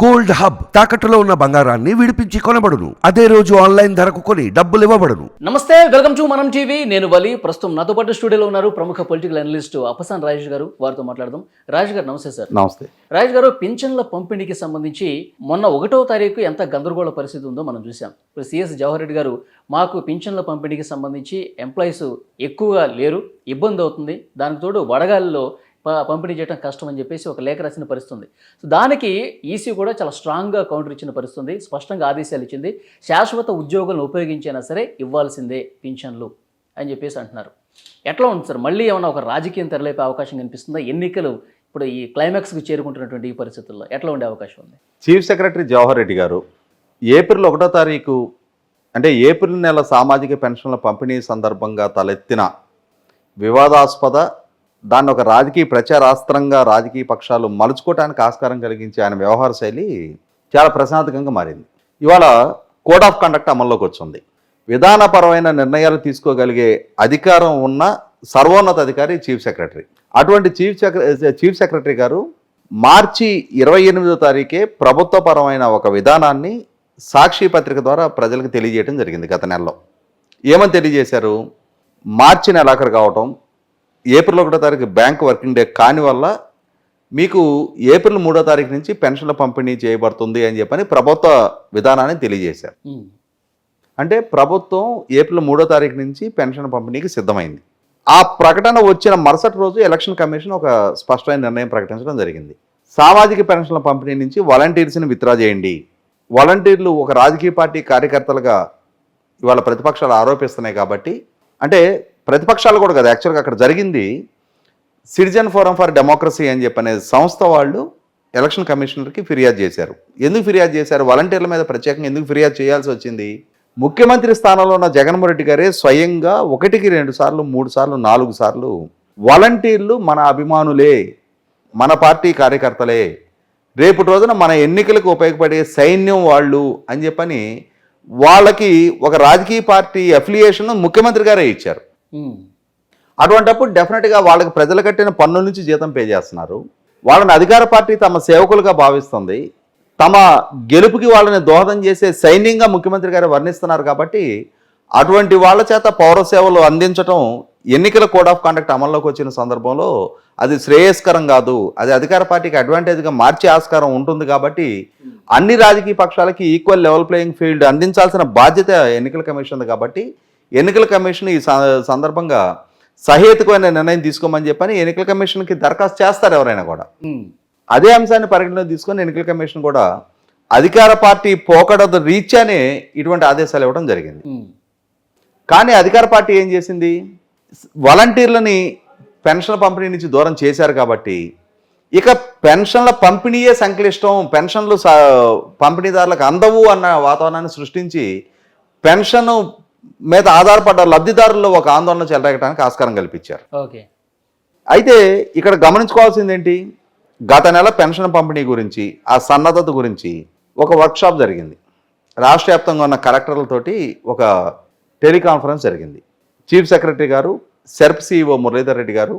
Gold hub తాకట్టులో ఉన్న బంగారాన్ని విడిపించి కొనబడును. అదే రోజు ఆన్లైన్ ధరకు కొని డబ్బులు ఇవ్వబడును. నమస్తే వెల్కమ్ టు మనం టీవీ. నేను వలి. ప్రస్తుతం నాతో పాటు స్టూడియోలో ఉన్నారు ప్రముఖ పొలిటికల్ అనలిస్ట్ అపసాన్ రాజేష్ గారు. వారితో మాట్లాడదాం. రాజేష్ గారు నమస్తే సార్. నమస్తే. రాజేష్ గారు పింఛన్ల పంపిణీకి సంబంధించి మొన్న ఒకటో తారీఖు ఎంత గందరగోళ పరిస్థితి ఉందో మనం చూసాం ఇప్పుడు సిఎస్ జవహర్ రెడ్డి గారు మాకు పింఛన్ల పంపిణీకి సంబంధించి ఎంప్లాయీస్ ఎక్కువగా లేరు ఇబ్బంది అవుతుంది. దానికి తోడు వడగాలిలో పంపిణీ చేయడం కష్టం అని చెప్పేసి ఒక లేఖ రాసిన పరిస్థితుంది. సో దానికి ఈసీ కూడా చాలా స్ట్రాంగ్గా కౌంటర్ ఇచ్చిన పరిస్థితుంది. స్పష్టంగా ఆదేశాలు ఇచ్చింది. శాశ్వత ఉద్యోగులను ఉపయోగించైనా సరే ఇవ్వాల్సిందే పింఛన్లు అని చెప్పేసి అంటున్నారు. ఎట్లా ఉంది సార్? మళ్ళీ ఏమైనా ఒక రాజకీయం తెరలేపే అవకాశం కనిపిస్తుందా? ఎన్నికలు ఇప్పుడు ఈ క్లైమాక్స్కి చేరుకుంటున్నటువంటి ఈ పరిస్థితుల్లో ఎట్లా ఉండే అవకాశం ఉంది? చీఫ్ సెక్రటరీ జవహర్ రెడ్డి గారు ఏప్రిల్ ఒకటో తారీఖు అంటే ఏప్రిల్ నెల సామాజిక పెన్షన్ల పంపిణీ సందర్భంగా తలెత్తిన వివాదాస్పద దాన్ని ఒక రాజకీయ ప్రచారాస్త్రంగా రాజకీయ పక్షాలు మలుచుకోవటానికి ఆస్కారం కలిగించే ఆయన వ్యవహార శైలి చాలా ప్రశాంతకంగా మారింది. ఇవాళ కోడ్ ఆఫ్ కండక్ట్ అమల్లోకి వచ్చింది. విధానపరమైన నిర్ణయాలు తీసుకోగలిగే అధికారం ఉన్న సర్వోన్నత అధికారి చీఫ్ సెక్రటరీ. అటువంటి చీఫ్ చీఫ్ సెక్రటరీ గారు మార్చి ఇరవై ఎనిమిదో తారీఖే ప్రభుత్వపరమైన ఒక విధానాన్ని సాక్షి పత్రిక ద్వారా ప్రజలకు తెలియజేయడం జరిగింది గత నెలలో. ఏమని తెలియజేశారు? మార్చి నెలాఖరు కావటం ఏప్రిల్ ఒకటో తారీఖు బ్యాంక్ వర్కింగ్ డే కాని వల్ల మీకు ఏప్రిల్ మూడో తారీఖు నుంచి పెన్షన్ల పంపిణీ చేయబడుతుంది అని చెప్పని ప్రభుత్వ విధానాన్ని తెలియజేశారు. అంటే ప్రభుత్వం ఏప్రిల్ మూడో తారీఖు నుంచి పెన్షన్ పంపిణీకి సిద్ధమైంది. ఆ ప్రకటన వచ్చిన మరుసటి రోజు ఎలక్షన్ కమిషన్ ఒక స్పష్టమైన నిర్ణయం ప్రకటించడం జరిగింది. సామాజిక పెన్షన్ల పంపిణీ నుంచి వాలంటీర్స్ని విత్డ్రా చేయండి. వాలంటీర్లు ఒక రాజకీయ పార్టీ కార్యకర్తలుగా ఇవాళ ప్రతిపక్షాలు ఆరోపిస్తున్నాయి కాబట్టి అంటే ప్రతిపక్షాలు కూడా కదా. యాక్చువల్గా అక్కడ జరిగింది సిటిజన్ ఫోరం ఫర్ డెమోక్రసీ అని చెప్పనే సంస్థ వాళ్ళు ఎలక్షన్ కమిషనర్కి ఫిర్యాదు చేశారు. ఎందుకు ఫిర్యాదు చేశారు? వాలంటీర్ల మీద ప్రత్యేకంగా ఎందుకు ఫిర్యాదు చేయాల్సి వచ్చింది? ముఖ్యమంత్రి స్థానంలో ఉన్న జగన్మోహన్ రెడ్డి గారే స్వయంగా ఒకటికి రెండు సార్లు మూడు సార్లు నాలుగు సార్లు వాలంటీర్లు మన అభిమానులే మన పార్టీ కార్యకర్తలే రేపు రోజున మన ఎన్నికలకు ఉపయోగపడే సైన్యం వాళ్ళు అని చెప్పని వాళ్ళకి ఒక రాజకీయ పార్టీ అఫిలియేషన్ ముఖ్యమంత్రి గారే ఇచ్చారు. Hmm. అటువంటప్పుడు డెఫినెట్గా వాళ్ళకి ప్రజలు కట్టిన పన్ను నుంచి జీతం పే చేస్తున్నారు. వాళ్ళని అధికార పార్టీ తమ సేవకులుగా భావిస్తుంది. తమ గెలుపుకి వాళ్ళని దోహదం చేసే సైన్యంగా ముఖ్యమంత్రి గారు వర్ణిస్తున్నారు కాబట్టి అటువంటి వాళ్ళ చేత పౌర సేవలు అందించడం ఎన్నికల కోడ్ ఆఫ్ కాండక్ట్ అమల్లోకి వచ్చిన సందర్భంలో అది శ్రేయస్కరం కాదు. అది అధికార పార్టీకి అడ్వాంటేజ్గా మార్చే ఆస్కారం ఉంటుంది కాబట్టి అన్ని రాజకీయ పక్షాలకి ఈక్వల్ లెవెల్ ప్లేయింగ్ ఫీల్డ్ అందించాల్సిన బాధ్యత ఎన్నికల కమిషన్ కాబట్టి ఎన్నికల కమిషన్ ఈ సందర్భంగా సహేతుకమైన నిర్ణయం తీసుకోమని చెప్పని ఎన్నికల కమిషన్కి దరఖాస్తు చేస్తారు ఎవరైనా కూడా. అదే అంశాన్ని పరిగణలో తీసుకొని ఎన్నికల కమిషన్ కూడా అధికార పార్టీ పోకడదు రీత్యానే ఇటువంటి ఆదేశాలు ఇవ్వడం జరిగింది. కానీ అధికార పార్టీ ఏం చేసింది? వాలంటీర్లని పెన్షన్ పంపిణీ నుంచి దూరం చేశారు కాబట్టి ఇక పెన్షన్ల పంపిణీయే సంక్లిష్టం పెన్షన్లు పంపిణీదారులకు అందవు అన్న వాతావరణాన్ని సృష్టించి పెన్షన్ మీద ఆధారపడ్డ లబ్ధిదారుల్లో ఒక ఆందోళన చెలరేగడానికి ఆస్కారం కల్పించారు. ఓకే. అయితే ఇక్కడ గమనించుకోవాల్సింది ఏంటి గత నెల పెన్షన్ పంపిణీ గురించి ఆ సన్నద్ధత గురించి ఒక వర్క్షాప్ జరిగింది. రాష్ట్ర వ్యాప్తంగా ఉన్న కలెక్టర్లతోటి ఒక టెలికాన్ఫరెన్స్ జరిగింది. చీఫ్ సెక్రటరీ గారు సెర్ప్ సిఇఓ మురళీధర్ రెడ్డి గారు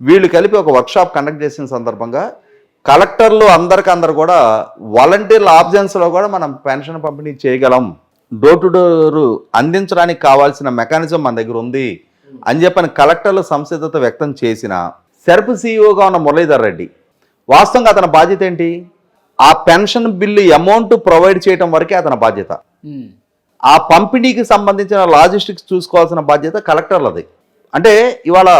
వీళ్ళు కలిపి ఒక వర్క్షాప్ కండక్ట్ చేసిన సందర్భంగా కలెక్టర్లు అందరికందరు కూడా వాలంటీర్ల ఆబ్జెన్స్లో కూడా మనం పెన్షన్ పంపిణీ చేయగలం. డోర్ టు డోర్ అందించడానికి కావాల్సిన మెకానిజం మన దగ్గర ఉంది అని చెప్పని కలెక్టర్లు సంసిద్ధత వ్యక్తం చేసిన సెర్ప్ సీఈఓగా ఉన్న మురళీధర్ రెడ్డి వాస్తవంగా అతని బాధ్యత ఏంటి? ఆ పెన్షన్ బిల్లు అమౌంట్ ప్రొవైడ్ చేయడం వరకే అతని బాధ్యత. ఆ పంపిణీకి సంబంధించిన లాజిస్టిక్స్ చూసుకోవాల్సిన బాధ్యత కలెక్టర్లది. అంటే ఇవాళ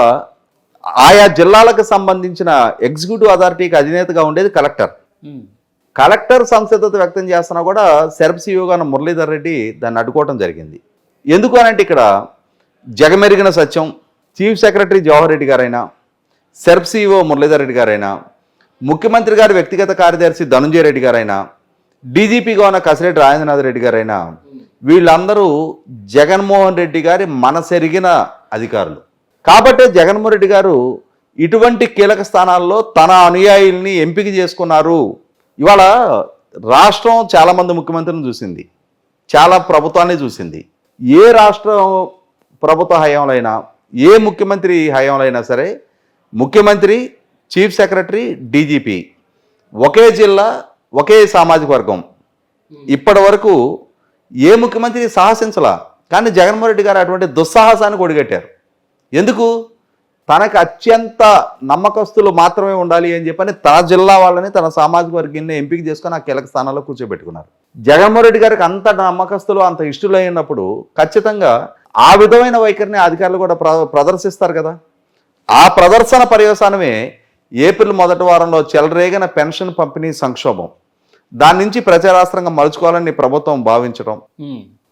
ఆయా జిల్లాలకు సంబంధించిన ఎగ్జిక్యూటివ్ అథారిటీకి అధినేతగా ఉండేది కలెక్టర్. కలెక్టర్ సంసిద్ధత వ్యక్తం చేస్తున్నా కూడా సెర్ప్ సీఈఓగా మురళీధర్ రెడ్డి దాన్ని అడ్డుకోవడం జరిగింది. ఎందుకు అనంటే ఇక్కడ జగమెరిగిన సత్యం చీఫ్ సెక్రటరీ జవహర్ రెడ్డి గారైనా సెర్ప్ సీఈఓ మురళీధర్ రెడ్డి గారైనా ముఖ్యమంత్రి గారి వ్యక్తిగత కార్యదర్శి ధనుంజయ రెడ్డి గారైనా డీజీపీగా ఉన్న కసిరెడ్డి రాజేంద్రనాథ్ రెడ్డి గారైనా వీళ్ళందరూ జగన్మోహన్ రెడ్డి గారి మనసెరిగిన అధికారులు. కాబట్టే జగన్మోహన్ రెడ్డి గారు ఇటువంటి కీలక స్థానాల్లో తన అనుయాయుల్ని ఎంపిక చేసుకున్నారు. ఇవాళ రాష్ట్రం చాలామంది ముఖ్యమంత్రిని చూసింది. చాలా ప్రభుత్వాన్ని చూసింది. ఏ రాష్ట్రం ప్రభుత్వ హయాంలో అయినా ఏ ముఖ్యమంత్రి హయాంలో అయినా సరే ముఖ్యమంత్రి చీఫ్ సెక్రటరీ డీజీపీ ఒకే జిల్లా ఒకే సామాజిక వర్గం. ఇప్పటి వరకు ఏ ముఖ్యమంత్రి సాహసించలా? కానీ జగన్మోహన్ రెడ్డి గారు అటువంటి దుస్సాహసానికి ఒడిగట్టారు. ఎందుకు? తనకు అత్యంత నమ్మకస్తులు మాత్రమే ఉండాలి అని చెప్పని తన జిల్లా వాళ్ళని తన సామాజిక వర్గాన్ని ఎంపిక చేసుకొని ఆ కీలక స్థానాల్లో కూర్చోబెట్టుకున్నారు. జగన్మోహన్ రెడ్డి గారికి అంత నమ్మకస్తులు అంత ఇష్టలు అయినప్పుడు ఖచ్చితంగా ఆ విధమైన వైఖరిని అధికారులు కూడా ప్ర- ప్రదర్శిస్తారు కదా. ఆ ప్రదర్శన పర్యవసానమే ఏప్రిల్ మొదటి వారంలో చెలరేగిన పెన్షన్ పంపిణీ సంక్షోభం. దాని నుంచి ప్రచారాస్త్రంగా మలుచుకోవాలని ప్రభుత్వం భావించడం.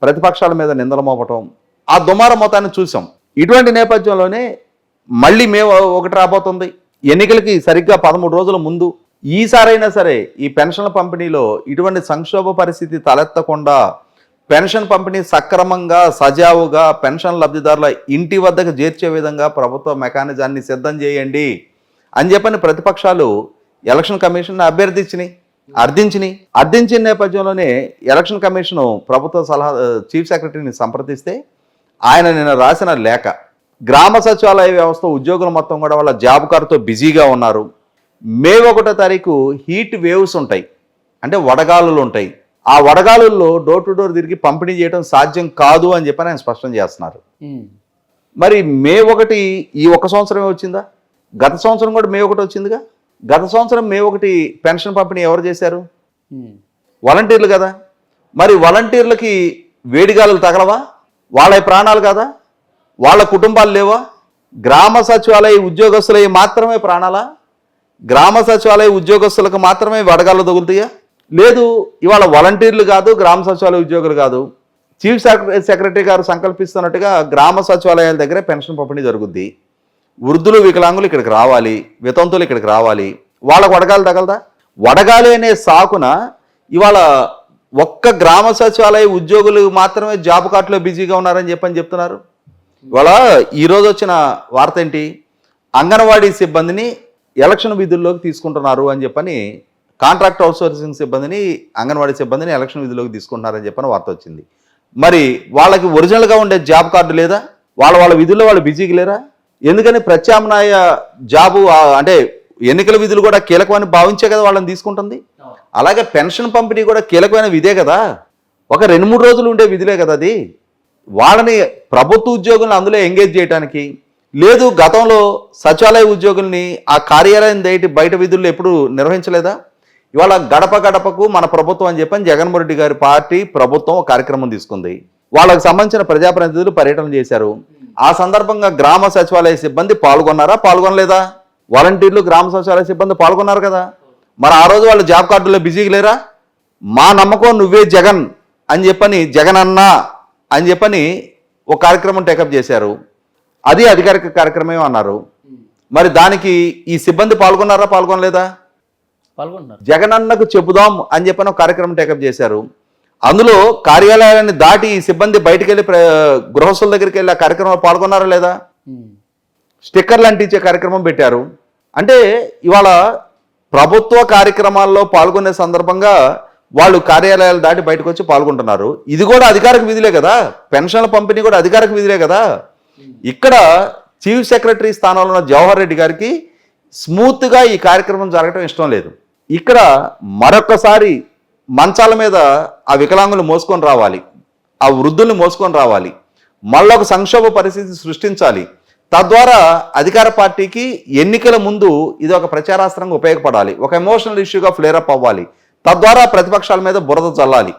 ప్రతిపక్షాల మీద నిందలు మోపటం ఆ దుమార మొత్తాన్ని చూసాం. ఇటువంటి నేపథ్యంలోనే మళ్ళీ మే ఒకటి రాబోతుంది. ఎన్నికలకి సరిగ్గా పదమూడు రోజుల ముందు ఈసారైనా సరే ఈ పెన్షన్ల పంపిణీలో ఇటువంటి సంక్షోభ పరిస్థితి తలెత్తకుండా పెన్షన్ పంపిణీ సక్రమంగా సజావుగా పెన్షన్ లబ్ధిదారుల ఇంటి వద్దకు చేర్చే విధంగా ప్రభుత్వ మెకానిజాన్ని సిద్ధం చేయండి అని చెప్పని ప్రతిపక్షాలు ఎలక్షన్ కమిషన్ అభ్యర్థించినాయి అర్థించినాయి. అర్థించిన నేపథ్యంలోనే ఎలక్షన్ కమిషన్ ప్రభుత్వ సలహా చీఫ్ సెక్రటరీని సంప్రదిస్తే ఆయన నిన్న రాసిన లేఖ. గ్రామ సచివాలయ వ్యవస్థ ఉద్యోగులు మొత్తం కూడా వాళ్ళ జాబ్ కార్డుతో బిజీగా ఉన్నారు. మే ఒకటో తారీఖు హీట్ వేవ్స్ ఉంటాయి. అంటే వడగాలులు ఉంటాయి. ఆ వడగాలుల్లో డోర్ టు డోర్ తిరిగి పంపిణీ చేయడం సాధ్యం కాదు అని చెప్పని ఆయన స్పష్టం చేస్తున్నారు. మరి మే ఒకటి ఈ ఒక్క సంవత్సరమే వచ్చిందా? గత సంవత్సరం కూడా మే ఒకటి వచ్చిందిగా? గత సంవత్సరం మే ఒకటి పెన్షన్ పంపిణీ ఎవరు చేశారు. వాలంటీర్లు కదా. మరి వాలంటీర్లకి వేడిగాలులు తగలవా? వాళ్ళ ప్రాణాలు కదా? వాళ్ళ కుటుంబాలు లేవా? గ్రామ సచివాలయ ఉద్యోగస్తులవి మాత్రమే ప్రాణాలా? గ్రామ సచివాలయ ఉద్యోగస్తులకు మాత్రమే వడగాలు తగులుతాయా? లేదు ఇవాళ వాలంటీర్లు కాదు గ్రామ సచివాలయ ఉద్యోగులు కాదు. చీఫ్ సెక్రటరీ సెక్రటరీ గారు సంకల్పిస్తున్నట్టుగా గ్రామ సచివాలయాల దగ్గరే పెన్షన్ పంపిణీ జరుగుద్ది. వృద్ధులు వికలాంగులు ఇక్కడికి రావాలి వితంతులు ఇక్కడికి రావాలి. వాళ్ళకు వడగాలి తగలదా? వడగాలి అనే సాకున ఇవాళ ఒక్క గ్రామ సచివాలయ ఉద్యోగులు మాత్రమే జాబ్ కార్డులో బిజీగా ఉన్నారని చెప్పని చెప్తున్నారు. ఇవాళ ఈరోజు వచ్చిన వార్త ఏంటి? అంగన్వాడీ సిబ్బందిని ఎలక్షన్ విధుల్లోకి తీసుకుంటున్నారు అని చెప్పని కాంట్రాక్ట్ అవుట్సోర్సింగ్ సిబ్బందిని అంగన్వాడీ సిబ్బందిని ఎలక్షన్ విధుల్లోకి తీసుకుంటున్నారని చెప్పని వార్త వచ్చింది. మరి వాళ్ళకి ఒరిజినల్గా ఉండే జాబ్ కార్డు లేదా? వాళ్ళ వాళ్ళ విధుల్లో వాళ్ళు బిజీగా లేరా? ఎందుకని ప్రత్యామ్నాయ జాబు అంటే ఎన్నికల విధులు కూడా కీలకమని భావించే కదా వాళ్ళని తీసుకుంటుంది? అలాగే పెన్షన్ పంపిణీ కూడా కీలకమైన విధే కదా? ఒక రెండు మూడు రోజులు ఉండే విధులే కదా అది? వాళ్ళని ప్రభుత్వ ఉద్యోగులను అందులో ఎంగేజ్ చేయడానికి లేదు గతంలో సచివాలయ ఉద్యోగుల్ని ఆ కార్యాలయం దయటి బయట విధుల్లో ఎప్పుడు నిర్వహించలేదా? ఇవాళ గడప గడపకు మన ప్రభుత్వం అని చెప్పని జగన్మోహన్ రెడ్డి గారి పార్టీ ప్రభుత్వం కార్యక్రమం తీసుకుంది. వాళ్ళకు సంబంధించిన ప్రజాప్రతినిధులు పర్యటన చేశారు. ఆ సందర్భంగా గ్రామ సచివాలయ సిబ్బంది పాల్గొన్నారా? పాల్గొనలేదా? వాలంటీర్లు గ్రామ సచివాలయ సిబ్బంది పాల్గొన్నారు కదా. మరి ఆ రోజు వాళ్ళు జాబ్ కార్డులో బిజీగా లేరా? మా నమ్మకం నువ్వే జగన్ అని చెప్పని జగన్ అన్నా అని చెప్పని ఒక కార్యక్రమం టేకప్ చేశారు. అది అధికారిక కార్యక్రమం అన్నారు. మరి దానికి ఈ సిబ్బంది పాల్గొన్నారా పాల్గొనలేదా? పాల్గొంటున్నారు జగనన్నకు చెబుదాం అని చెప్పని ఒక కార్యక్రమం టేకప్ చేశారు. అందులో కార్యాలయాన్ని దాటి ఈ సిబ్బంది బయటికి వెళ్ళి గృహస్థుల దగ్గరికి వెళ్ళి ఆ కార్యక్రమంలో పాల్గొన్నారా లేదా. స్టిక్కర్లు అంటించే కార్యక్రమం పెట్టారు. అంటే ఇవాళ ప్రభుత్వ కార్యక్రమాల్లో పాల్గొనే సందర్భంగా వాళ్ళు కార్యాలయాలు దాటి బయటకు వచ్చి పాల్గొంటున్నారు. ఇది కూడా అధికారిక విధులే కదా. పెన్షన్ల పంపిణీ కూడా అధికారిక విధులే కదా. ఇక్కడ చీఫ్ సెక్రటరీ స్థానంలో ఉన్న జవహర్ రెడ్డి గారికి స్మూత్గా ఈ కార్యక్రమం జరగడం ఇష్టం లేదు. ఇక్కడ మరొకసారి మంచాల మీద ఆ వికలాంగులు మోసుకొని రావాలి. ఆ వృద్ధుల్ని మోసుకొని రావాలి. మళ్ళీ ఒక సంక్షోభ పరిస్థితి సృష్టించాలి. తద్వారా అధికార పార్టీకి ఎన్నికల ముందు ఇది ఒక ప్రచారాస్త్రంగా ఉపయోగపడాలి. ఒక ఎమోషనల్ ఇష్యూగా ఫ్లేరప్ అవ్వాలి. తద్వారా ప్రతిపక్షాల మీద బురద చల్లాలి.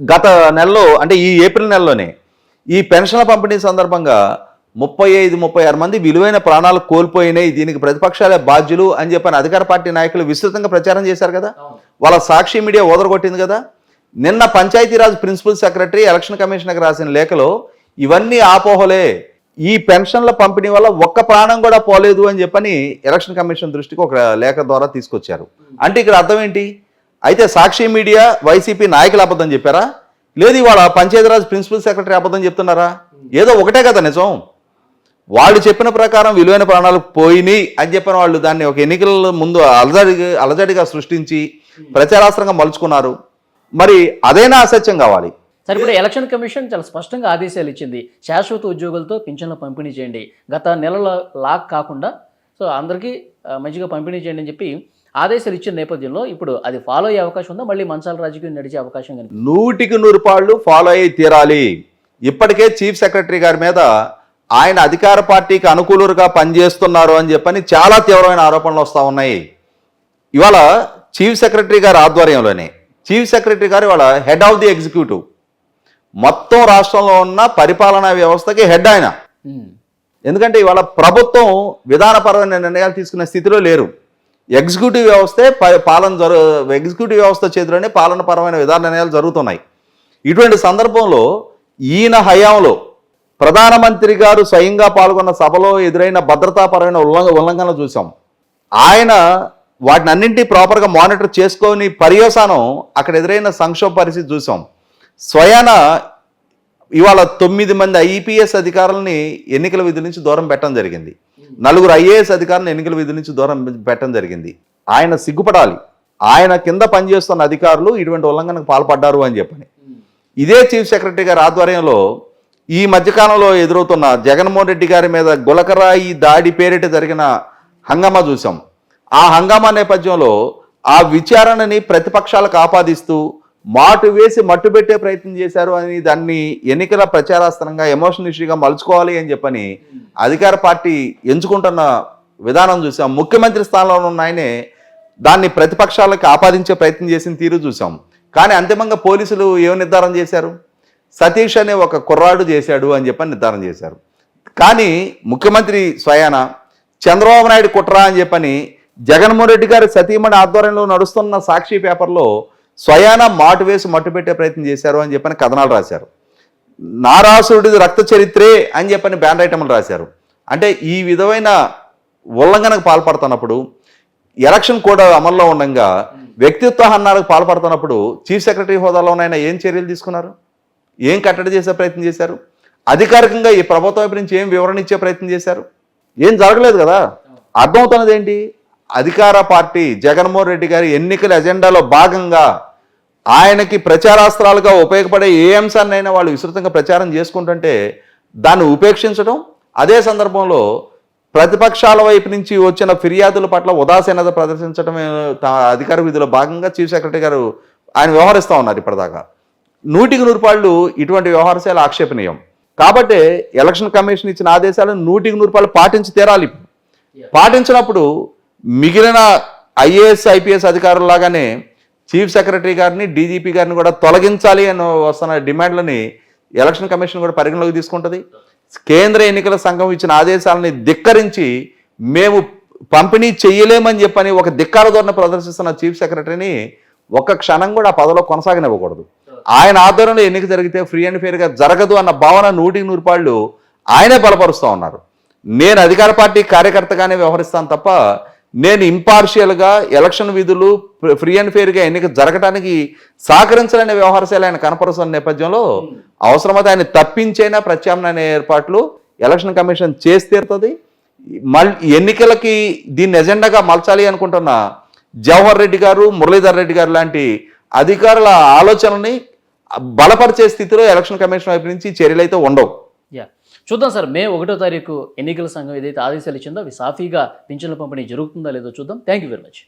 గత నెలలో అంటే ఈ ఏప్రిల్ నెలలోనే ఈ పెన్షన్ల పంపిణీ సందర్భంగా ముప్పై ఐదు ముప్పై ఆరు మంది విలువైన ప్రాణాలు కోల్పోయినాయి. దీనికి ప్రతిపక్షాలే బాధ్యులు అని చెప్పని అధికార పార్టీ నాయకులు విస్తృతంగా ప్రచారం చేశారు కదా. వాళ్ళ సాక్షి మీడియా ఓదరగొట్టింది కదా. నిన్న పంచాయతీరాజ్ ప్రిన్సిపల్ సెక్రటరీ ఎలక్షన్ కమిషనర్కి రాసిన లేఖలో ఇవన్నీ ఆపోహలే. ఈ పెన్షన్ల పంపిణీ వల్ల ఒక్క ప్రాణం కూడా పోలేదు అని చెప్పని ఎలక్షన్ కమిషన్ దృష్టికి ఒక లేఖ ద్వారా తీసుకొచ్చారు. అంటే ఇక్కడ అర్థం ఏంటి? అయితే సాక్షి మీడియా వైసీపీ నాయకులు అబద్ధం చెప్పారా? లేదు ఇవాళ పంచాయతీరాజ్ ప్రిన్సిపల్ సెక్రటరీ అబద్ధం చెప్తున్నారా? ఏదో ఒకటే కదా నిజం. వాళ్ళు చెప్పిన ప్రకారం విలువైన ప్రాణాలు పోయినాయి అని చెప్పిన వాళ్ళు దాన్ని ఒక ఎన్నికల ముందు అలజడి అలజడిగా సృష్టించి ప్రచారాస్త్రంగా మలుచుకున్నారు. మరి అదైనా అసత్యం కావాలి. సరే ఇప్పుడు ఎలక్షన్ కమిషన్ చాలా స్పష్టంగా ఆదేశాలు ఇచ్చింది. శాశ్వత ఉద్యోగులతో పింఛన్లు పంపిణీ చేయండి. గత నెలల లాక్ కాకుండా సో అందరికీ మంచిగా పంపిణీ చేయండి అని చెప్పి ఆదేశాలు ఇచ్చిన నేపథ్యంలో ఇప్పుడు అది ఫాలో అయ్యే అవకాశం ఉందా? మళ్ళీ మంచాల రాజకీయం నడిచే అవకాశం కనిపిస్తుంది నూటికి నూరు పాళ్ళు ఫాలో అయ్యి తీరాలి. ఇప్పటికే చీఫ్ సెక్రటరీ గారి మీద ఆయన అధికార పార్టీకి అనుకూలుగా పనిచేస్తున్నారు అని చెప్పని చాలా తీవ్రమైన ఆరోపణలు వస్తూ ఉన్నాయి. ఇవాళ చీఫ్ సెక్రటరీ గారి ఆధ్వర్యంలోనే చీఫ్ సెక్రటరీ గారు ఇవాళ హెడ్ ఆఫ్ ది ఎగ్జిక్యూటివ్ మొత్తం రాష్ట్రంలో ఉన్న పరిపాలనా వ్యవస్థకి హెడ్ ఆయన. ఎందుకంటే ఇవాళ ప్రభుత్వం విధానపరమైన నిర్ణయాలు తీసుకునే స్థితిలో లేరు. ఎగ్జిక్యూటివ్ వ్యవస్థే పాలన జరు ఎగ్జిక్యూటివ్ వ్యవస్థ చేతిలోనే పాలనపరమైన విధాన నిర్ణయాలు జరుగుతున్నాయి. ఇటువంటి సందర్భంలో ఈయన హయాంలో ప్రధానమంత్రి గారు స్వయంగా పాల్గొన్న సభలో ఎదురైన భద్రతాపరమైన ఉల్లంఘ ఉల్లంఘనలు చూసాం ఆయన వాటిని అన్నింటి ప్రాపర్గా మానిటర్ చేసుకొని పర్యవసానం అక్కడ ఎదురైన సంక్షోభ పరిస్థితి చూసాం స్వయాన ఇవాళ తొమ్మిది మంది ఐపీఎస్ అధికారులని ఎన్నికల విధి నుంచి దూరం పెట్టడం జరిగింది. నలుగురు ఐఏఎస్ అధికారులను ఎన్నికల విధి నుంచి దూరం పెట్టడం జరిగింది. ఆయన సిగ్గుపడాలి. ఆయన కింద పనిచేస్తున్న అధికారులు ఇటువంటి ఉల్లంఘనకు పాల్పడ్డారు అని చెప్పని. ఇదే చీఫ్ సెక్రటరీ గారి ఆధ్వర్యంలో ఈ మధ్యకాలంలో ఎదురవుతున్న జగన్మోహన్ రెడ్డి గారి మీద గులకరాయి దాడి పేరిట జరిగిన హంగామా చూసాం ఆ హంగామా నేపథ్యంలో ఆ విచారణని ప్రతిపక్షాలకు ఆపాదిస్తూ మాటు వేసి మట్టు పెట్టే ప్రయత్నం చేశారు అని దాన్ని ఎన్నికల ప్రచారాస్త్రంగా ఎమోషనల్ ఇష్యూగా మలుచుకోవాలి అని చెప్పని అధికార పార్టీ ఎంచుకుంటున్న విధానం చూసాం. ముఖ్యమంత్రి స్థానంలో ఉన్న ఆయనే దాన్ని ప్రతిపక్షాలకు ఆపాదించే ప్రయత్నం చేసిన తీరు చూసాం. కానీ అంతిమంగా పోలీసులు ఏం నిర్ధారణ చేశారు? సతీష్ అనే ఒక కుర్రాడు చేశాడు అని చెప్పని నిర్ధారణ చేశారు. కానీ ముఖ్యమంత్రి స్వయాన చంద్రబాబు నాయుడు కుట్ర అని చెప్పని జగన్మోహన్ రెడ్డి గారి సతీమణి ఆధ్వర్యంలో నడుస్తున్న సాక్షి పేపర్లో స్వయాన మాటు వేసి మట్టు పెట్టే ప్రయత్నం చేశారు అని చెప్పని కథనాలు రాశారు. నారాసురుడిది రక్త చరిత్రే అని చెప్పని బ్యాన్ ఐటమ్లు రాశారు. అంటే ఈ విధమైన ఉల్లంఘనకు పాల్పడుతున్నప్పుడు ఎలక్షన్ కూడా అమల్లో ఉండగా వ్యక్తిత్వ హన్నాలకు పాల్పడుతున్నప్పుడు చీఫ్ సెక్రటరీ హోదాలో ఉన్న ఆయన ఏం చర్యలు తీసుకున్నారు? ఏం కట్టడి చేసే ప్రయత్నం చేశారు? అధికారికంగా ఈ ప్రభుత్వం వైపు నుంచి ఏం వివరణ ఇచ్చే ప్రయత్నం చేశారు? ఏం జరగలేదు కదా? అర్థమవుతున్నది ఏంటి? అధికార పార్టీ జగన్మోహన్ రెడ్డి గారి ఎన్నికల ఎజెండాలో భాగంగా ఆయనకి ప్రచారాస్త్రాలుగా ఉపయోగపడే ఏ అంశాన్నైనా వాళ్ళు విస్తృతంగా ప్రచారం చేసుకుంటుంటే దాన్ని ఉపేక్షించడం అదే సందర్భంలో ప్రతిపక్షాల వైపు నుంచి వచ్చిన ఫిర్యాదుల పట్ల ఉదాసీనత ప్రదర్శించడమే అధికార విధిలో భాగంగా చీఫ్ సెక్రటరీ గారు ఆయన వ్యవహరిస్తూ ఉన్నారు ఇప్పటిదాకా. నూటికి నూరు పాళ్ళు ఇటువంటి వ్యవహారశాల ఆక్షేపణీయం. కాబట్టి ఎలక్షన్ కమిషన్ ఇచ్చిన ఆదేశాలను నూటికి నూరు పాళ్ళు పాటించి తీరాలి. పాటించినప్పుడు మిగిలిన ఐఏఎస్ ఐపీఎస్ అధికారులాగానే చీఫ్ సెక్రటరీ గారిని డీజీపీ గారిని కూడా తొలగించాలి అని వస్తున్న డిమాండ్లని ఎలక్షన్ కమిషన్ కూడా పరిగణలోకి తీసుకుంటుంది. కేంద్ర ఎన్నికల సంఘం ఇచ్చిన ఆదేశాలని ధిక్కరించి మేము పంపిణీ చేయలేమని చెప్పని ఒక ధిక్కార ధోరణి ప్రదర్శిస్తున్న చీఫ్ సెక్రటరీని ఒక్క క్షణం కూడా ఆ పదవిలో కొనసాగనివ్వకూడదు. ఆయన ఆధ్వర్యంలో ఎన్నిక జరిగితే ఫ్రీ అండ్ ఫెయిర్గా జరగదు అన్న భావన నూటికి నూరు పాళ్ళు ఆయనే బలపరుస్తూ ఉన్నారు. నేను అధికార పార్టీ కార్యకర్తగానే వ్యవహరిస్తాను తప్ప నేను ఇంపార్షియల్గా ఎలక్షన్ విధులు ఫ్రీ అండ్ ఫెయిర్గా ఎన్నిక జరగడానికి సహకరించాలనే వ్యవహారశాల ఆయన కనపరుస్తున్న నేపథ్యంలో అవసరమైతే ఆయన తప్పించైనా ప్రత్యామ్నాయ ఏర్పాట్లు ఎలక్షన్ కమిషన్ చేసి తీరుతుంది మళ్ళీ ఎన్నికలకి దీన్ని ఎజెండాగా మలచాలి అనుకుంటున్న జవహర్ రెడ్డి గారు మురళీధర్ రెడ్డి గారు లాంటి అధికారుల ఆలోచనని బలపరిచే స్థితిలో ఎలక్షన్ కమిషన్ వైపు నుంచి చర్యలు అయితే ఉండవు. యా చూద్దాం సార్ మే ఒకటో తారీఖు ఎన్నికల సంఘం ఏదైతే ఆదేశాలు ఇచ్చిందో అవి సాఫీగా పింఛన్ల పంపిణీ జరుగుతుందా లేదో చూద్దాం. Thank you very much